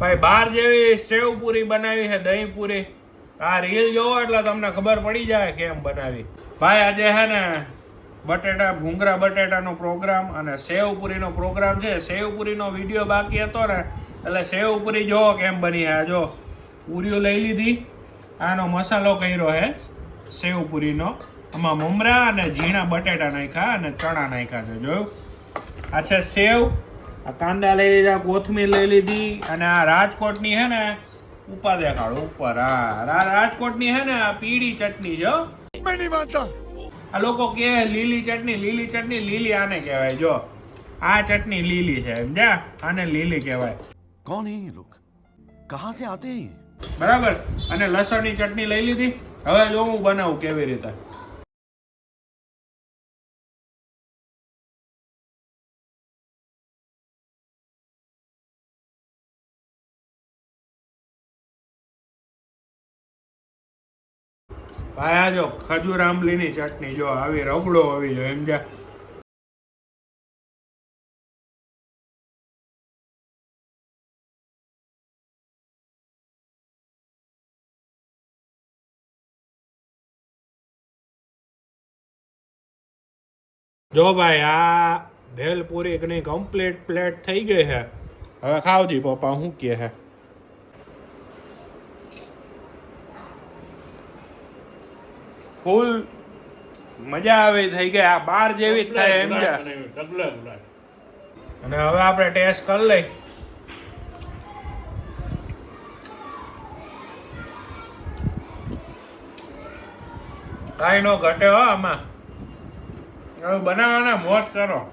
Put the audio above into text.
ભાઈ બહાર જેવી સેવ પૂરી બનાવી છે દહીં પૂરી આ રીલ જોવો એટલે તમને ખબર પડી જાય કેમ બનાવી. ભાઈ, આજે છે ને બટેટા, ભૂંગરા બટેટાનો પ્રોગ્રામ અને સેવ પૂરીનો પ્રોગ્રામ છે. સેવ પૂરીનો વીડિયો બાકી હતો ને, એટલે સેવ પૂરી જોવો કેમ બની આ જો પૂરીઓ લઈ લીધી. આનો મસાલો કર્યો છે સેવ પૂરીનો આમાં મમરા અને ઝીણા બટેટા નાખ્યા અને ચણા નાખ્યા છે. જોયું? આ છે સેવ આ કાંદા લઈ લીધા કોથમીર લઈ લીધી અને આ રાજકોટની હે ને ઉપર દેખાડો ઉપર આ રાજકોટની હે ને આ પીળી ચટણી જો આ લોકો કે લીલી ચટણી લીલી ચટણી લીલી આને કહેવાય જો. આ ચટણી લીલી છે સમજ્યા આને લીલી કહેવાય. કોણ હે એ લોગ સે આતે બરાબર? અને લસણની ચટણી લઈ લીધી? હવે જો હું બનાવું કેવી રીતે? ભાઈ, આ જો ખજૂર આંબલીની ચટણી જો આવી, રગડો આવી જો એમ જા જો ભાઈ, આ ભેલપુરી એકની કમ્પ્લીટ પ્લેટ થઈ ગઈ છે. હવે ખાવજી પપ્પા શું કહે છે? ફૂલ મજા આવે થઈ ગઈ. આ બાર જેવી જ થાય એમ અને હવે આપણે ટેસ્ટ કરી લઈ. કાંઈ નો ઘટે હો આમાં. હવે બનાવવાના મોજ કરો.